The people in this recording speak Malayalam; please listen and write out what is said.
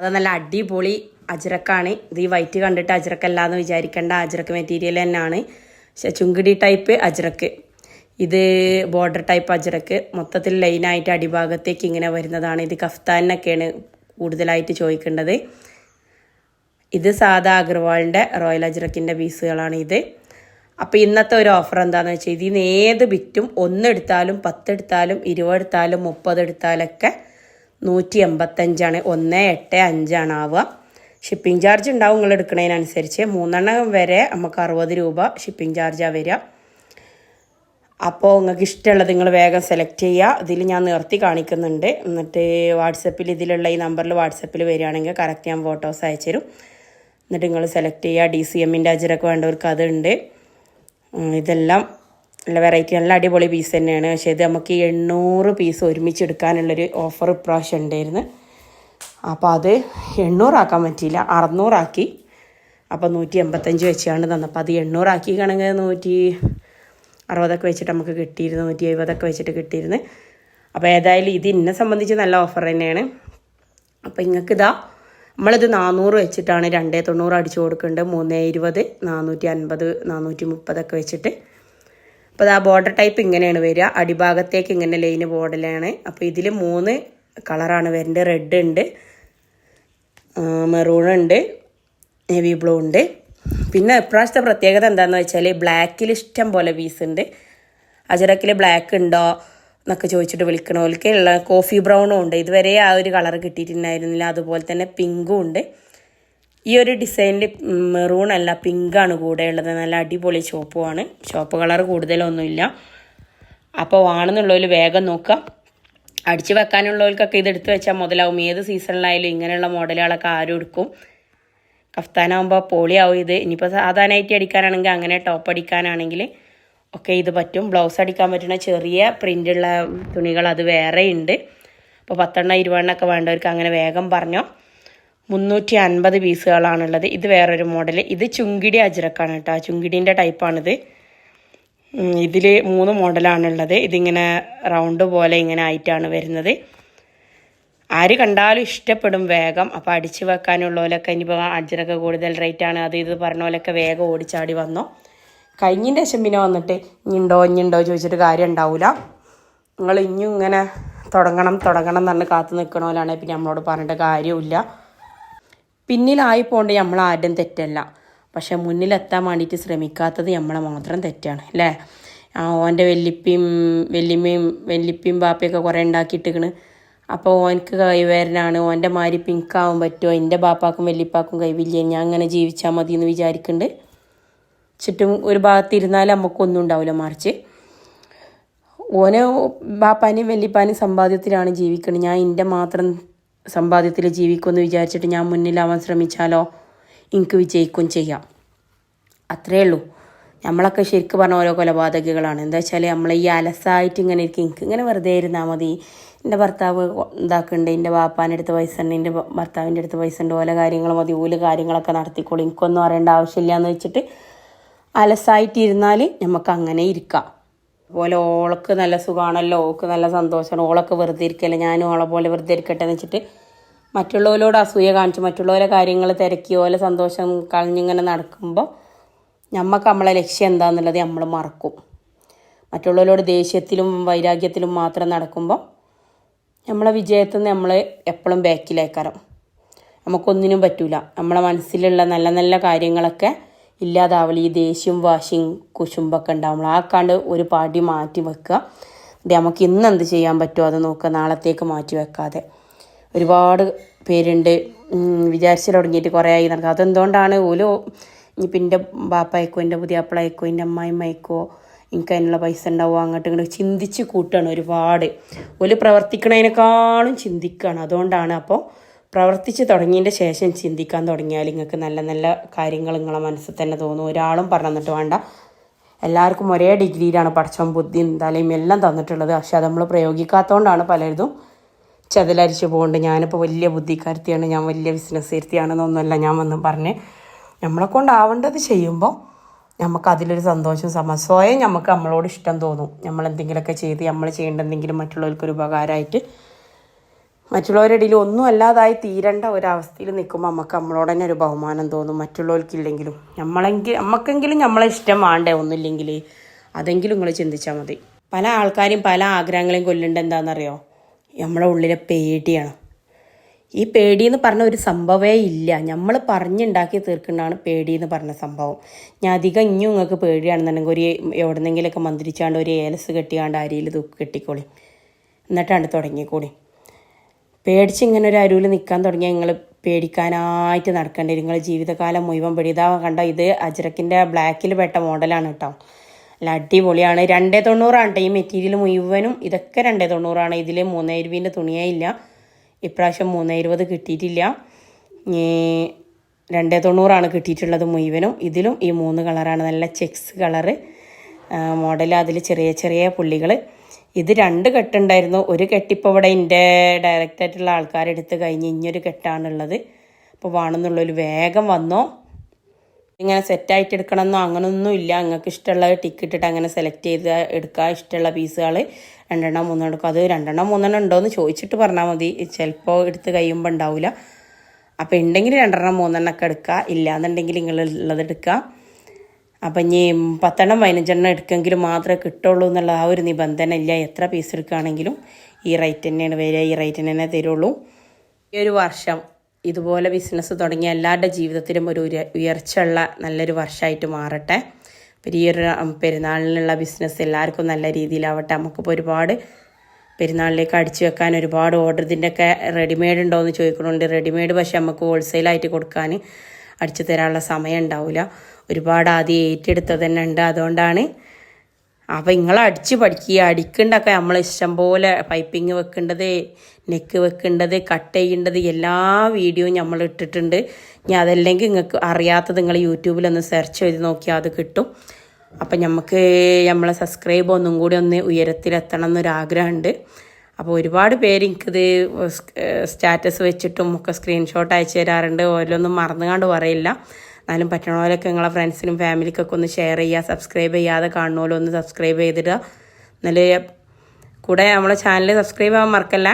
അത് നല്ല അടിപൊളി അജ്രക്കാണ്. ഇത് ഈ വൈറ്റ് കണ്ടിട്ട് അജ്രക്കല്ല എന്ന് വിചാരിക്കേണ്ട. അജ്രക്ക് മെറ്റീരിയൽ തന്നെയാണ്. പക്ഷെ ചുങ്കിടി ടൈപ്പ് അജ്രക്ക്. ഇത് ബോർഡർ ടൈപ്പ് അജ്രക്ക്. മൊത്തത്തിൽ ലൈനായിട്ട് അടിഭാഗത്തേക്ക് ഇങ്ങനെ വരുന്നതാണ്. ഇത് കഫ്താനൊക്കെയാണ് കൂടുതലായിട്ട് ചോദിക്കേണ്ടത്. ഇത് സാധാ അഗർവാളിന്റെ റോയൽ അജ്രക്കിന്റെ പീസുകളാണ് ഇത്. അപ്പോൾ ഇന്നത്തെ ഒരു ഓഫർ എന്താണെന്ന് വെച്ചാൽ ഇതിൽ നിന്ന് ഏത് ബിറ്റും ഒന്നെടുത്താലും പത്തെടുത്താലും ഇരുപതെടുത്താലും മുപ്പതെടുത്താലൊക്കെ നൂറ്റി എൺപത്തഞ്ചാണ് ഒന്ന് എട്ട് അഞ്ചാണ് ആവുക. ഷിപ്പിംഗ് ചാർജ് ഉണ്ടാവും നിങ്ങൾ എടുക്കുന്നതിനനുസരിച്ച് മൂന്നെണ്ണം വരെ നമുക്ക് അറുപത് രൂപ ഷിപ്പിംഗ് ചാർജാണ് വരിക. അപ്പോൾ നിങ്ങൾക്ക് ഇഷ്ടമുള്ളത് നിങ്ങൾ വേഗം സെലക്ട് ചെയ്യുക. ഇതിൽ ഞാൻ നിർത്തി കാണിക്കുന്നുണ്ട്. എന്നിട്ട് വാട്സപ്പിൽ ഇതിലുള്ള ഈ നമ്പറിൽ വാട്സപ്പിൽ വരികയാണെങ്കിൽ കറക്റ്റ് ഞാൻ ഫോട്ടോസ് അയച്ചു തരും എന്നിട്ട് നിങ്ങൾ സെലക്ട് ചെയ്യുക. ഡി സി എമ്മിന്റെ അജറൊക്കെ വേണ്ടവർക്ക് അതുണ്ട്. ഇതെല്ലാം നല്ല വെറൈറ്റി നല്ല അടിപൊളി പീസ് തന്നെയാണ്. പക്ഷേ ഇത് നമുക്ക് എണ്ണൂറ് പീസ് ഒരുമിച്ച് എടുക്കാനുള്ളൊരു ഓഫർ ഇപ്രാവശ്യം ഉണ്ടായിരുന്നു. അപ്പോൾ അത് എണ്ണൂറാക്കാൻ പറ്റിയില്ല. അറുന്നൂറാക്കി. അപ്പോൾ നൂറ്റി എൺപത്തഞ്ച് വെച്ചാണ്ട് തന്നപ്പോൾ അത് എണ്ണൂറാക്കി കണക്ക് നൂറ്റി അറുപതൊക്കെ വെച്ചിട്ട് നമുക്ക് കിട്ടിയിരുന്നു. നൂറ്റി എഴുപതൊക്കെ വെച്ചിട്ട് കിട്ടിയിരുന്നു. അപ്പോൾ ഏതായാലും ഇത് എന്നെ സംബന്ധിച്ച് നല്ല ഓഫർ തന്നെയാണ്. അപ്പോൾ നിങ്ങൾക്ക് ഇതാ നമ്മളിത് നാനൂറ് വെച്ചിട്ടാണ് രണ്ടേ തൊണ്ണൂറ് അടിച്ചു കൊടുക്കേണ്ടത് മൂന്നേ ഇരുപത് നാനൂറ്റി അൻപത് നാനൂറ്റി മുപ്പതൊക്കെ വെച്ചിട്ട് അപ്പോൾ അത് ആ ബോർഡർ ടൈപ്പ് ഇങ്ങനെയാണ് വരിക. അടിഭാഗത്തേക്ക് ഇങ്ങനെ ലൈന് ബോർഡിലാണ് അപ്പോൾ ഇതിൽ മൂന്ന് കളറാണ് വരുന്നത് റെഡ് ഉണ്ട് മെറൂൺ ഉണ്ട് നേവി ബ്ലൂ ഉണ്ട്. പിന്നെ ഇപ്രാവശ്യത്തെ പ്രത്യേകത എന്താണെന്ന് വെച്ചാൽ ബ്ലാക്കിൽ ഇഷ്ടം പോലെ പീസ് ഉണ്ട്. അജറക്കിൽ ബ്ലാക്ക് ഉണ്ടോ എന്നൊക്കെ ചോദിച്ചിട്ട് വിളിക്കണോ ഉള്ള കോഫി ബ്രൗണും ഉണ്ട്. ഇതുവരെ ആ ഒരു കളർ കിട്ടിയിട്ടുണ്ടായിരുന്നില്ല. അതുപോലെ തന്നെ പിങ്കും ഉണ്ട്. ഈ ഒരു ഡിസൈനിൽ മെറൂൺ അല്ല പിങ്കാണ് കൂടെ ഉള്ളത്. നല്ല അടിപൊളി ചുവപ്പുമാണ്. Shop colour കൂടുതലൊന്നുമില്ല. അപ്പോൾ ആണെന്നുള്ളവർ വേഗം നോക്കാം അടിച്ചു വെക്കാനുള്ളവർക്കൊക്കെ ഇത് എടുത്തു വെച്ചാൽ മുതലാവും. ഏത് സീസണിലായാലും ഇങ്ങനെയുള്ള മോഡലുകളൊക്കെ ആരും എടുക്കും. കഫ്താനാകുമ്പോൾ പോളിയാവും ഇത്. ഇനിയിപ്പോൾ സാധാരണയായിട്ട് അടിക്കാനാണെങ്കിൽ അങ്ങനെ ടോപ്പ് അടിക്കാനാണെങ്കിൽ ഒക്കെ ഇത് പറ്റും. ബ്ലൗസ് അടിക്കാൻ പറ്റുന്ന ചെറിയ പ്രിന്റുള്ള തുണികൾ അത് വേറെ ഉണ്ട് അപ്പോൾ പത്തെണ്ണം ഇരുപതെണ്ണമൊക്കെ വേണ്ടവർക്ക് അങ്ങനെ വേഗം പറഞ്ഞോ. മുന്നൂറ്റി അൻപത് പീസുകളാണുള്ളത്. ഇത് വേറൊരു മോഡൽ ഇത് ചുങ്കിടി അജ്രക്കാണ് കേട്ടോ. ചുങ്കിടീന്റെ ടൈപ്പാണിത് ഇതിൽ മൂന്ന് മോഡലാണുള്ളത് ഇതിങ്ങനെ റൗണ്ട് പോലെ ഇങ്ങനെ ആയിട്ടാണ് വരുന്നത്. ആര് കണ്ടാലും ഇഷ്ടപ്പെടും വേഗം. അപ്പോൾ അടിച്ചു വെക്കാനുള്ളവരൊക്കെ ഇനിയിപ്പോൾ അജ്രക്ക് കൂടുതൽ റേറ്റാണ് അത് ഇത് പറഞ്ഞ പോലെയൊക്കെ വേഗം ഓടിച്ചാടി വന്നോ. കഴിഞ്ഞിന്റെ ശേഷം പിന്നെ വന്നിട്ട് ഇനിയുണ്ടോ ഇനിയുണ്ടോ ചോദിച്ചിട്ട് കാര്യം ഉണ്ടാവില്ല നിങ്ങൾ ഇഞ്ഞും ഇങ്ങനെ തുടങ്ങണം തുടങ്ങണം എന്ന് പറഞ്ഞ് കാത്തു നിൽക്കണോലാണ് പിന്നെ നമ്മളോട് പറഞ്ഞിട്ട് കാര്യമില്ല പിന്നിലായി പോകേണ്ട ആരുടെയും തെറ്റല്ല. പക്ഷെ മുന്നിലെത്താൻ വേണ്ടിയിട്ട് ശ്രമിക്കാത്തത് നമ്മളെ മാത്രം തെറ്റാണ് അല്ലേ? ആ ഓന്റെ വെല്ലിപ്പിയും വെല്ലിമ്മയും വെല്ലിപ്പിയും ബാപ്പയൊക്കെ കുറേ ഉണ്ടാക്കിയിട്ടിക്കണ് അപ്പോൾ ഓനക്ക് കൈവേരനാണ് ഓന്റെ മാരി പിങ്കാവും പറ്റുമോ? എന്റെ ബാപ്പാക്കും വെല്ലിപ്പാക്കും കൈവില്ല? ഞാൻ അങ്ങനെ ജീവിച്ചാൽ മതി എന്ന് വിചാരിക്കുന്നുണ്ട് ചുറ്റും ഒരു ഭാഗത്ത് ഇരുന്നാൽ നമുക്കൊന്നും ഉണ്ടാവില്ല മറിച്ച്. ഓനെ ബാപ്പാനും വെല്ലിപ്പാനും സമ്പാദ്യത്തിലാണ് ജീവിക്കുന്നത് ഞാൻ എന്റെ മാത്രം സമ്പാദ്യത്തിൽ ജീവിക്കുമെന്ന് വിചാരിച്ചിട്ട് ഞാൻ മുന്നിലാവാൻ ശ്രമിച്ചാലോ? എനിക്ക് വിജയിക്കും ചെയ്യാം. അത്രേ ഉള്ളൂ. നമ്മളൊക്കെ ശരിക്കും പറഞ്ഞ ഓരോ കൊലപാതകികളാണ് എന്താ വെച്ചാൽ നമ്മൾ ഈ അലസായിട്ട് ഇങ്ങനെ ഇരിക്കും. എനിക്ക് ഇങ്ങനെ വെറുതെ ഇരുന്നാൽ മതി. എന്റെ ഭർത്താവ് ഇതാക്കുന്നുണ്ട് എന്റെ ബാപ്പാന്റെ അടുത്ത് പൈസ ഉണ്ട് എന്റെ ഭർത്താവിന്റെ അടുത്ത് പൈസ ഉണ്ട് ഓല കാര്യങ്ങൾ മതി ഓൽ കാര്യങ്ങളൊക്കെ നടത്തിക്കോളും. എനിക്കൊന്നും അറിയേണ്ട ആവശ്യമില്ല എന്ന് വെച്ചിട്ട് അലസായിട്ടിരുന്നാൽ നമുക്ക് അങ്ങനെ ഇരിക്കാം. അതുപോലെ ഓൾക്ക് നല്ല സുഖമാണല്ലോ ഓൾക്ക് നല്ല സന്തോഷമാണ്. ഓളൊക്കെ വെറുതെ ഇരിക്കല്ലേ ഞാനും ഓളെ പോലെ വെറുതെ ഇരിക്കട്ടെ എന്ന് വെച്ചിട്ട് മറ്റുള്ളവരോട് അസൂയ കാണിച്ച് മറ്റുള്ളവരെ കാര്യങ്ങൾ തിരക്കി ഓലെ സന്തോഷം കളഞ്ഞിങ്ങനെ നടക്കുമ്പോൾ നമുക്ക് നമ്മളെ ലക്ഷ്യം എന്താണെന്നുള്ളത് നമ്മൾ മറക്കും. മറ്റുള്ളവരോട് ദേഷ്യത്തിലും വൈരാഗ്യത്തിലും മാത്രം നടക്കുമ്പോൾ നമ്മളെ വിജയത്തിൽ നിന്ന് നമ്മൾ എപ്പോഴും ബാക്കിലേക്കാരം നമുക്കൊന്നിനും പറ്റില്ല നമ്മളെ മനസ്സിലുള്ള നല്ല നല്ല കാര്യങ്ങളൊക്കെ ഇല്ലാതാവൽ ഈ ദേഷ്യം വാശിയും കുശുമ്പൊക്കെ ഉണ്ടാവുമ്പോൾ ആ കണ്ട് ഒരു പാടി മാറ്റി വെക്കുക. ഇത് നമുക്ക് ഇന്ന് എന്ത് ചെയ്യാൻ പറ്റുമോ അത് നോക്കുക. നാളത്തേക്ക് മാറ്റി വെക്കാതെ. ഒരുപാട് പേരുണ്ട്. വിചാരിച്ചു തുടങ്ങിയിട്ട് കുറേ ആയി നടക്കുക. അതെന്തുകൊണ്ടാണ്? ഓൽ ഇനിയിപ്പോൾ എന്റെ ബാപ്പ അയക്കോ എന്റെ പുതിയ അപ്പള അയക്കോ എന്റെ അമ്മായിമ്മ അയക്കോ എനിക്ക് അതിനുള്ള പൈസ ഉണ്ടാവുമോ അങ്ങോട്ട് ഇങ്ങോട്ട് ചിന്തിച്ച് കൂട്ടുകയാണ് ഒരുപാട്. ഓൽ പ്രവർത്തിക്കണതിനേക്കാളും ചിന്തിക്കുകയാണ് അതുകൊണ്ടാണ് അപ്പോൾ പ്രവർത്തിച്ച് തുടങ്ങിയതിന്റെ ശേഷം ചിന്തിക്കാൻ തുടങ്ങിയാൽ നിങ്ങൾക്ക് നല്ല നല്ല കാര്യങ്ങൾ നിങ്ങളെ മനസ്സിൽ തന്നെ തോന്നും. ഒരാളും പറഞ്ഞിട്ട് വേണ്ട. എല്ലാവർക്കും ഒരേ ഡിഗ്രിയിലാണ് പഠിച്ചവും ബുദ്ധിയും തലയും എല്ലാം തന്നിട്ടുള്ളത്. പക്ഷെ അത് നമ്മൾ പ്രയോഗിക്കാത്തതുകൊണ്ടാണ് പലരും ചതിലരിച്ച് പോകുന്നുണ്ട് ഞാനിപ്പോൾ വലിയ ബുദ്ധിക്കാരത്തിയാണ് ഞാൻ വലിയ ബിസിനസ് ഇരുത്തിയാണെന്നൊന്നുമല്ല ഞാൻ വന്ന് പറഞ്ഞ്. നമ്മളെ കൊണ്ടാവേണ്ടത് ചെയ്യുമ്പോൾ നമുക്ക് അതിലൊരു സന്തോഷം സമ സ്വയം നമുക്ക് നമ്മളോട് ഇഷ്ടം തോന്നും. നമ്മൾ എന്തെങ്കിലുമൊക്കെ ചെയ്ത് നമ്മൾ ചെയ്യേണ്ട എന്തെങ്കിലും മറ്റുള്ളവർക്കൊരു ഉപകാരമായിട്ട് മറ്റുള്ളവരുടെ ഇടയിൽ ഒന്നും അല്ലാതായി തീരേണ്ട ഒരവസ്ഥയിൽ നിൽക്കുമ്പോൾ നമുക്ക് നമ്മളോട് തന്നെ ഒരു ബഹുമാനം തോന്നും. മറ്റുള്ളവർക്കില്ലെങ്കിലും നമ്മളെങ്കിൽ നമുക്കെങ്കിലും നമ്മളെ ഇഷ്ടം വേണ്ടേ? ഒന്നുമില്ലെങ്കിൽ. അതെങ്കിലും നിങ്ങൾ ചിന്തിച്ചാൽ മതി. പല ആൾക്കാരും പല ആഗ്രഹങ്ങളെയും കൊല്ലേണ്ട എന്താണെന്നറിയോ? നമ്മളെ ഉള്ളിലെ പേടിയാണ്. ഈ പേടി എന്ന് പറഞ്ഞ ഒരു സംഭവമേ ഇല്ല. നമ്മൾ പറഞ്ഞുണ്ടാക്കി തീർക്കുന്നതാണ് പേടി എന്ന് പറഞ്ഞ സംഭവം. ഞാൻ അധികം ഇനിയും നിങ്ങൾക്ക് പേടിയാണെന്നുണ്ടെങ്കിൽ ഒരു എവിടെന്നെങ്കിലൊക്കെ മന്ത്രിച്ചാണ്ട് ഒരു ഏലസ് കെട്ടിയാണ്ട് അരിയിൽ തൂക്കി കെട്ടിക്കോളി. എന്നിട്ടാണ് തുടങ്ങിക്കോളി. പേടിച്ച് ഇങ്ങനെ ഒരു അരുവിൽ നിൽക്കാൻ തുടങ്ങിയാൽ നിങ്ങൾ പേടിക്കാനായിട്ട് നടക്കേണ്ടി. നിങ്ങളുടെ ജീവിതകാലം മുഴുവൻ പേടി. ഇതാ കണ്ടോ ഇത് അജ്രക്കിന്റെ ബ്ലാക്കിൽ പെട്ട മോഡലാണ് കേട്ടോ നല്ല അടിപൊളിയാണ്. രണ്ടേ തൊണ്ണൂറാണ് ഈ മെറ്റീരിയൽ മുഴുവനും. ഇതൊക്കെ രണ്ടേ തൊണ്ണൂറാണ്. ഇതിൽ മൂന്നേ ഇരുപതിന്റെ തുണിയേ ഇല്ല. ഇപ്രാവശ്യം മൂന്നേ ഇരുപത് കിട്ടിയിട്ടില്ല. രണ്ടേ തൊണ്ണൂറാണ് കിട്ടിയിട്ടുള്ളത് മുഴുവനും. ഇതിലും ഈ മൂന്ന് കളറാണ്. നല്ല ചെക്സ് കളറ്. മോഡൽ അതിൽ ചെറിയ ചെറിയ പുള്ളികൾ ഇത് രണ്ട് കെട്ടുണ്ടായിരുന്നു. ഒരു കെട്ടിപ്പോൾ ഇവിടെ എന്റെ ഡയറക്റ്റായിട്ടുള്ള ആൾക്കാരെടുത്ത് കഴിഞ്ഞ് ഇനിയൊരു കെട്ടാണുള്ളത്. അപ്പോൾ വേണമെന്നുള്ളൊരു വേഗം വന്നോ. ഇങ്ങനെ സെറ്റായിട്ട് എടുക്കണമെന്നോ അങ്ങനൊന്നും ഇല്ല. നിങ്ങൾക്ക് ഇഷ്ടമുള്ള ടിക്കറ്റ് ഇട്ട് അങ്ങനെ സെലക്ട് ചെയ്ത് എടുക്കുക ഇഷ്ടമുള്ള പീസുകൾ രണ്ടെണ്ണം മൂന്നെണ്ണം എടുക്കുക അത് രണ്ടെണ്ണം മൂന്നെണ്ണം ഉണ്ടോ എന്ന് ചോദിച്ചിട്ട് പറഞ്ഞാൽ മതി. ചിലപ്പോൾ എടുത്ത് കഴിയുമ്പോൾ ഉണ്ടാവില്ല അപ്പോൾ ഉണ്ടെങ്കിൽ രണ്ടെണ്ണം മൂന്നെണ്ണം ഒക്കെ എടുക്കുക ഇല്ലാന്നുണ്ടെങ്കിൽ നിങ്ങൾ ഉള്ളത് എടുക്കുക അപ്പം ഇനി പത്തെണ്ണം പതിനഞ്ചെണ്ണം എടുക്കുമെങ്കിൽ മാത്രമേ കിട്ടുള്ളൂ എന്നുള്ള ആ ഒരു നിബന്ധന ഇല്ല. എത്ര പീസ് എടുക്കുകയാണെങ്കിലും ഈ റേറ്റ് തന്നെയാണ് വരിക. ഈ റേറ്റിന് തന്നെ തരുള്ളൂ. ഈ ഒരു വർഷം ഇതുപോലെ ബിസിനസ് തുടങ്ങി എല്ലാവരുടെ ജീവിതത്തിലും ഒരു ഉയർച്ച ഉയർച്ചയുള്ള നല്ലൊരു വർഷമായിട്ട് മാറട്ടെ. അപ്പം ഈ ഒരു പെരുന്നാളിനുള്ള ബിസിനസ് എല്ലാവർക്കും നല്ല രീതിയിലാവട്ടെ. നമുക്കിപ്പോൾ ഒരുപാട് പെരുന്നാളിലേക്ക് അടിച്ചു വെക്കാൻ ഒരുപാട് ഓർഡർ ഇതിന്റെയൊക്കെ റെഡിമെയ്ഡ് ഉണ്ടോ എന്ന് ചോദിക്കണുണ്ട്. റെഡിമെയ്ഡ് പക്ഷേ നമുക്ക് ഹോൾസെയിലായിട്ട് കൊടുക്കാൻ അടിച്ചു തരാനുള്ള സമയം ഉണ്ടാവില്ല ഒരുപാട് ആദ്യം ഏറ്റെടുത്തത് തന്നെ ഉണ്ട്. അതുകൊണ്ടാണ് അപ്പോൾ നിങ്ങൾ അടിച്ച് പഠിക്കുക അടിക്കേണ്ടൊക്കെ നമ്മൾ ഇഷ്ടം പോലെ പൈപ്പിങ് വെക്കേണ്ടത് നെക്ക് വെക്കേണ്ടത് കട്ട് ചെയ്യേണ്ടത് എല്ലാ വീഡിയോയും നമ്മൾ ഇട്ടിട്ടുണ്ട്. ഇനി അതല്ലെങ്കിൽ നിങ്ങൾക്ക് അറിയാത്തത് നിങ്ങൾ യൂട്യൂബിലൊന്ന് സെർച്ച് ചെയ്ത് നോക്കിയാൽ അത് കിട്ടും. അപ്പം നമുക്ക് നമ്മളെ സബ്സ്ക്രൈബ് ഒന്നും കൂടി ഒന്ന് ഉയരത്തിലെത്തണം എന്നൊരാഗ്രഹമുണ്ട്. അപ്പോൾ ഒരുപാട് പേര് എനിക്കിത് സ്റ്റാറ്റസ് വെച്ചിട്ടും ഒക്കെ സ്ക്രീൻഷോട്ട് അയച്ചു തരാറുണ്ട്. ഓരോന്നും മറന്നുകാണ്ട് പറയില്ല. എന്നാലും പറ്റണ പോലെയൊക്കെ നിങ്ങളെ ഫ്രണ്ട്സിനും ഫാമിലിക്കൊക്കെ ഒന്ന് ഷെയർ ചെയ്യുക സബ്സ്ക്രൈബ് ചെയ്യാതെ കാണുമല്ലോ ഒന്ന് സബ്സ്ക്രൈബ് ചെയ്തിടുക. നല്ല കൂടെ നമ്മളെ ചാനൽ സബ്സ്ക്രൈബ് ആവാൻ മറക്കല്ല?